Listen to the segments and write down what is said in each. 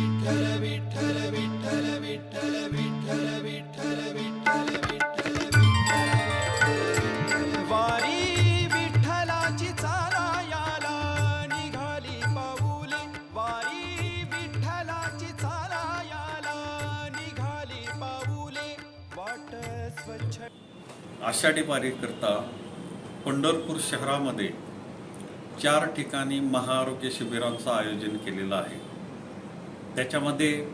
विठ्ठल विठ्ठल विठ्ठल विठ्ठल विठ्ठल विठ्ठल विठ्ठल विठ्ठल विठ्ठल वारी विठ्ठलाची चाला याला निघाली पाऊले. वारी विठ्ठलाची चाला याला निघाली पाऊले. वाट स्वच्छ आषाढी वारीकरता पंढरपूर शहरामध्ये चार ठिकाणी महाआरोग्य शिबिरांचं आयोजन केलेलं आहे. त्याच्यामध्ये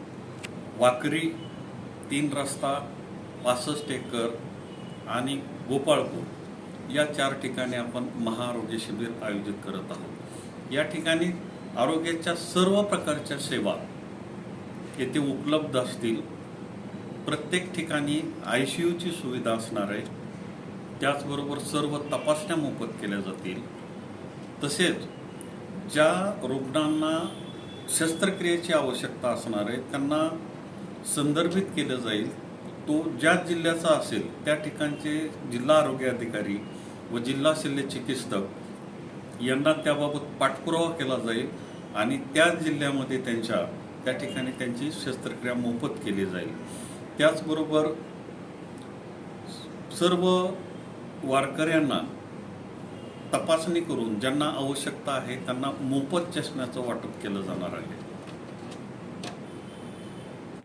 वाकरी तीन रस्ता पासष्ट एकर आणि गोपाळपूर या चार ठिकाणी आपण महाआरोग्य शिबिर आयोजित करत आहोत. या ठिकाणी आरोग्याच्या सर्व प्रकारच्या सेवा येथे उपलब्ध असतील. प्रत्येक ठिकाणी आय सी यूची सुविधा असणार आहे. त्याचबरोबर सर्व तपासण्या मोफत केल्या जातील. तसेच ज्या रुग्णांना शस्त्रक्रियेची आवश्यकता असणार आहे त्यांना संदर्भित केलं जाईल. तो ज्या जिल्ह्याचा असेल त्या ठिकाणचे जिल्हा आरोग्य अधिकारी व जिल्हा शल्य चिकित्सक यांना त्याबाबत पाठपुरावा केला जाईल आणि त्या जिल्ह्यामध्ये त्यांच्या त्या ठिकाणी त्यांची शस्त्रक्रिया मोफत केली जाईल. त्याचबरोबर सर्व वारकऱ्यांना तपासणी करून ज्यांना आवश्यकता आहे त्यांना मोफत चष्म्याचं वाटप केलं जाणार आहे.